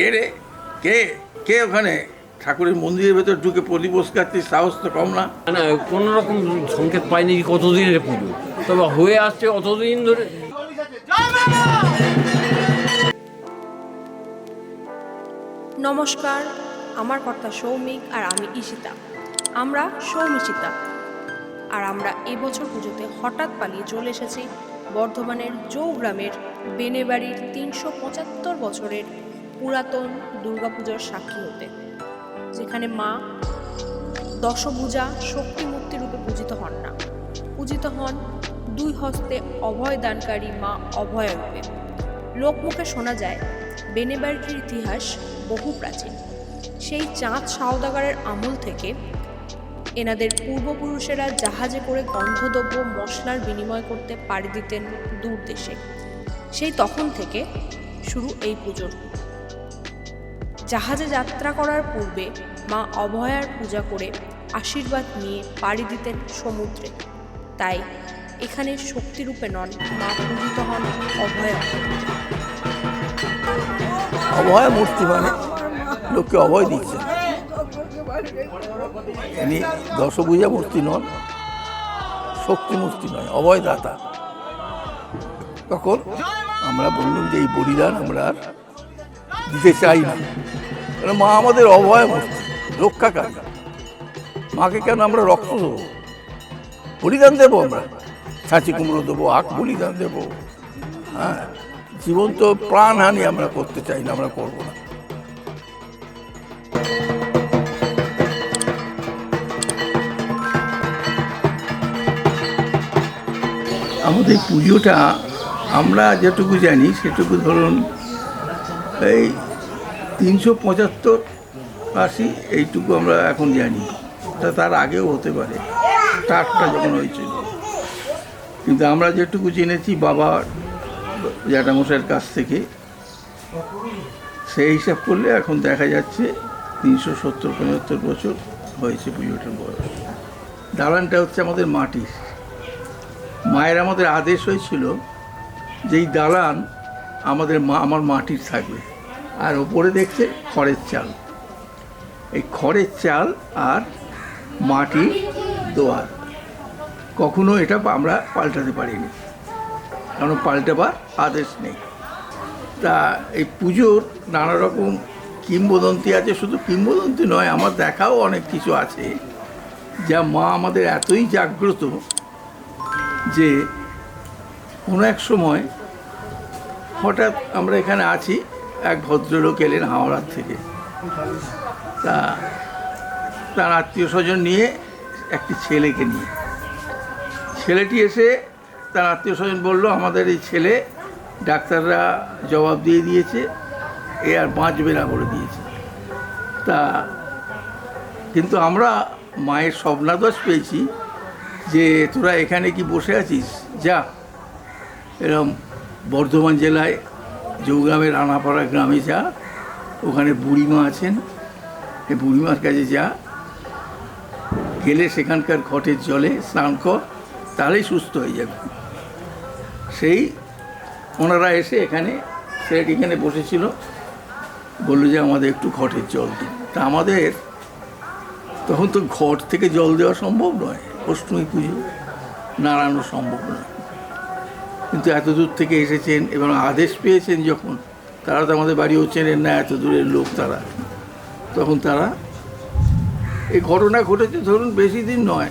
কে রে? কে? কে ওখানে? ঠাকুরের মন্দিরের ভেতর ঢুকে প্রদীপ বসকাচ্ছিস সাহস তো কম না। না কোনো রকম সংকেত পাইনি কতদিনের পুজো? তবে হয়ে আসছে অতদিন ধরে। নমস্কার আমার কর্তা সৌমিক আর আমি ঈশিতা। আমরা সৌমিচিতা। আর আমরা এবছর পুজোতে হঠাৎ পালিয়ে চলে এসেছি বর্ধমানের চৌগ্রামের বেনেবাড়ির তিনশো পঁচাত্তর বছরের পুরাতন দুর্গাপুজোর সাক্ষী হতে, যেখানে মা দশভূজা শক্তি মূর্তি রূপে পূজিত হন না। পূজিত হন দুই হস্তে অভয় দানকারী মা অভয় রূপে। লোকমুখে শোনা যায়, বেনেবাড়ির ইতিহাস বহু প্রাচীন। সেই চাঁদ সাওদাগারের আমল থেকে এনাদের পূর্বপুরুষেরা জাহাজে করে গন্ধদ্রব্য, মশলার বিনিময় করতে পাড়ি দিতেন দূর দেশে। সেই তখন থেকে শুরু এই পুজোর। জাহাজে যাত্রা করার পূর্বে মা অভয়ার পূজা করে আশীর্বাদ নিয়ে পাড়ি দিতেন সমুদ্রে। তাই এখানে শক্তিরূপে নন, মা পূজিত হন অভয়া। অভয় মূর্তি মানে লোককে অভয় দিচ্ছেন ইনি দশভূজা মূর্তি নন, শক্তি মূর্তি নয়, অভয়দাতা। তখন আমরা বললাম যে এই বলিদান আমরা দিতে চাই না। কারণ মা আমাদের অভয় রক্ষাকারী মাকে কেন আমরা রক্ত দেবো? বলিদান দেবো আমরা। ছাঁচি কুমড়ো দেবো, আখ বলিদান দেবো। হ্যাঁ জীবন তো প্রাণহানি আমরা করতে চাই না, আমরা করব না। আমাদের পুজোটা আমরা যেটুকু জানি, সেটুকু ধরুন এই তিনশো পঁচাত্তর আশি এইটুকু আমরা এখন জানি। তা তার আগেও হতে পারে। টাটটা যখন হয়েছিল। কিন্তু আমরা যেটুকু জেনেছি বাবার জ্যাঠামশাইয়ের কাছ থেকে, সেই হিসাব করলে এখন দেখা যাচ্ছে তিনশো সত্তর পঁচাত্তর বছর হয়েছে পুজোটার বয়স। দালানটা হচ্ছে আমাদের মাটির। মায়ের আমাদের আদেশ হয়েছিল যে এই দালান আমাদের মা, আমার মাটির থাকবে। আর ওপরে দেখছে খড়ের চাল। এই খড়ের চাল আর মাটির দোয়ার কখনো এটা আমরা পাল্টাতে পারিনি। কারণ পাল্টাবার আদেশ নেই। তা এই পুজোর নানা রকম কিংবদন্তি আছে, শুধু কিংবদন্তি নয়, আমার দেখাও অনেক কিছু আছে, যা মা আমাদের এতই জাগ্রত যে কোনো এক সময় হঠাৎ আমরা এখানে আছি এক ভদ্রলোক এলেন হাওড়ার থেকে। তা তার আত্মীয় স্বজন নিয়ে একটি ছেলেকে নিয়ে। ছেলেটি এসে তার আত্মীয় স্বজন বলল, আমাদের এই ছেলে ডাক্তাররা জবাব দিয়ে দিয়েছে, এ আর বাঁচবে না করে দিয়েছে। তা কিন্তু আমরা মায়ের স্বপ্নাদশ পেয়েছি যে তোরা এখানে কি বসে আছিস? যা। এরকম বর্ধমান জেলায় জৌগ্রামের রানাপাড়া গ্রামে যা, ওখানে বুড়িমা আছেন। এই বুড়িমার কাছে যা, গেলে সেখানকার ঘটের জলে স্নান কর, তাহলেই সুস্থ হয়ে যাবে। সেই ওনারা এসে এখানে ছেলেটি এখানে বসেছিল, বলল যে আমাদের একটু ঘটের জল দিন। তা আমাদের, তখন তো ঘট থেকে জল দেওয়া সম্ভব নয়, অষ্টমী পুজো নাড়ানো সম্ভব নয়। কিন্তু এত দূর থেকে এসেছেন এবং আদেশ পেয়েছেন যখন, তারা তো আমাদের বাড়িও চেনেন না, এত দূরের লোক তারা। তখন তারা, এই ঘটনা ঘটেছে ধরুন বেশি দিন নয়,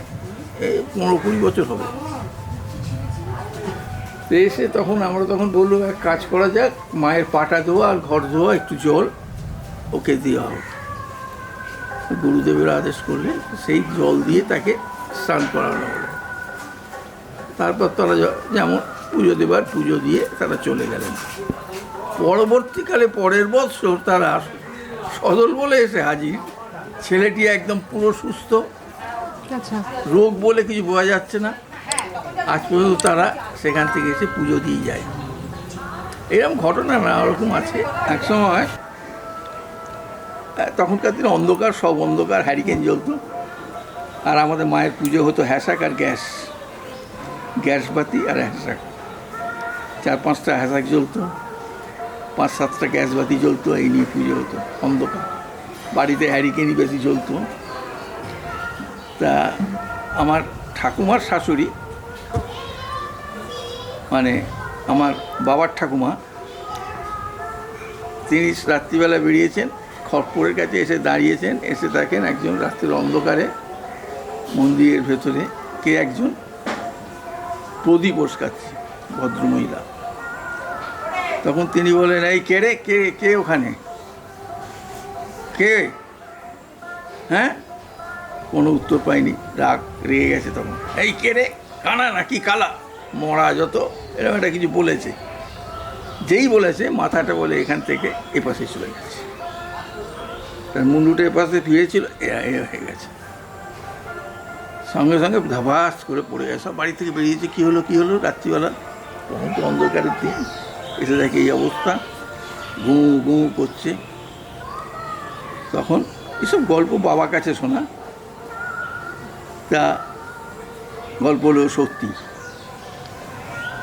এই পনেরো কুড়ি বছর হবে। এসে তখন আমরা তখন বলল এক কাজ করা যাক, মায়ের পাটা ধোয়া আর ঘর ধোয়া, একটু জল, ওকে দেওয়া হোক। গুরুদেবের আদেশ করলে সেই জল দিয়ে তাকে স্নান করানো হলো। তারপর তারা যেমন পুজো দেবার পুজো দিয়ে তারা চলে গেলেন। পরবর্তীকালে পরের বৎসর তারা সদল বলে এসে হাজির। ছেলেটি একদম পুরো সুস্থ। রোগ বলে কিছু বোঝা যাচ্ছে না। আজ পর্যন্ত তারা সেখান থেকে এসে পুজো দিয়ে যায়। এরকম ঘটনা নানা রকম আছে। এক সময় তখনকার দিনে অন্ধকার সব অন্ধকার হ্যারিকেন জ্বলতো। আর আমাদের মায়ের পুজো হতো হ্যাসাক আর গ্যাস। গ্যাস বাতি আর হ্যাসাক। চার পাঁচটা হ্যাসাক জ্বলতো, পাঁচ সাতটা গ্যাস বাতি জ্বলতো, এই নিয়ে পুজো হতো, অন্ধকার। বাড়িতে হ্যারিকেনই বেশি জ্বলতো। তা আমার ঠাকুমার শাশুড়ি মানে আমার বাবার ঠাকুমা, তিনি রাত্রিবেলা বেরিয়েছেন খড়পুরের কাছে এসে দাঁড়িয়েছেন, এসে দেখেন একজন রাত্রির অন্ধকারে মন্দিরের ভেতরে কে একজন? প্রদীপ ওসকাচ্ছে ভদ্রমহিলা। তখন তিনি বলেন এই কে রে? কে কে ওখানে? কে? হ্যাঁ? কোনো উত্তর পাইনি। রাগ রেগে গেছে তখন। এই কে রে? কানা নাকি কালা? মরা যত? এরকম একটা কিছু বলেছে। যেই বলেছে, মাথাটা বলে এখান থেকে এপাশে চলে গেছে। তার মুন্ডুটা এপাশে ফিরেছিল এ- হয়ে গেছে। সঙ্গে সঙ্গে ধাবাস করে পড়ে গেছে বাড়ি থেকে বেরিয়েছে। কী হলো কী হলো? রাত্রিবেলা তখন তো অন্ধকারের দিন। এসে দেখে এই অবস্থা। গু গু করছে। তখন এসব গল্প বাবার কাছে শোনা। তা গল্প হলো সত্যি।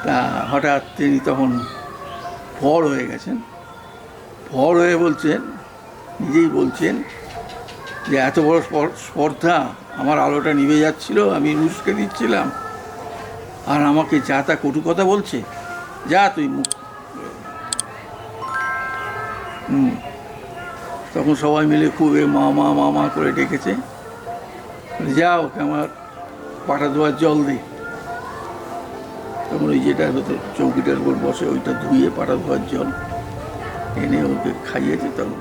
তা হঠাৎ তিনি তখন ফর হয়ে গেছেন। ফর হয়ে বলছেন, নিজেই বলছেন যে এত বড় স্পর- স্পর্ধা, আমার আলোটা নিভে যাচ্ছিল, আমি রুশকে দিচ্ছিলাম। আর আমাকে যা তা কটু কথা বলছে, যা তুই মুখ তখন সবাই মিলে খুব এ মা মা মা মা করে ডেকেছে। বলে, যা ওকে আমার পাটা ধোয়ার জল দিই তখন ওই যেটা হতো চৌকিটার উপর বসে ওইটা ধুয়ে পাটা ধোয়ার জল এনে ওকে খাইয়েছে তখন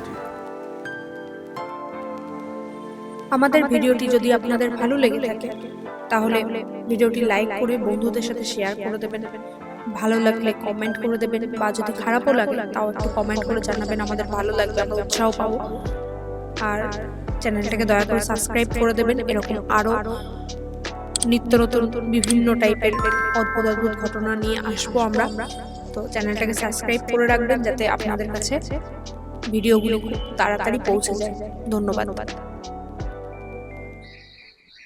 আমাদের ভিডিওটি যদি আপনাদের ভালো লেগে থাকে তাহলে ভিডিওটি লাইক করে বন্ধুদের সাথে শেয়ার করে দেবেন। ভালো লাগলে কমেন্ট করে দেবেন, বা যদি খারাপও লাগে, তাও একটু কমেন্ট করে জানাবেন, আমাদের ভালো লাগবে আমরা উৎসাহ পাবো। আর চ্যানেলটাকে দয়া করে সাবস্ক্রাইব করে দেবেন, এরকম আরও নিত্য নতুন, বিভিন্ন টাইপের অদ্ভুত অদ্ভুত ঘটনা নিয়ে আসব আমরা। তো চ্যানেলটাকে সাবস্ক্রাইব করে রাখবেন, যাতে আপনাদের কাছে ভিডিওগুলো খুব তাড়াতাড়ি পৌঁছে যায়। ধন্যবাদ।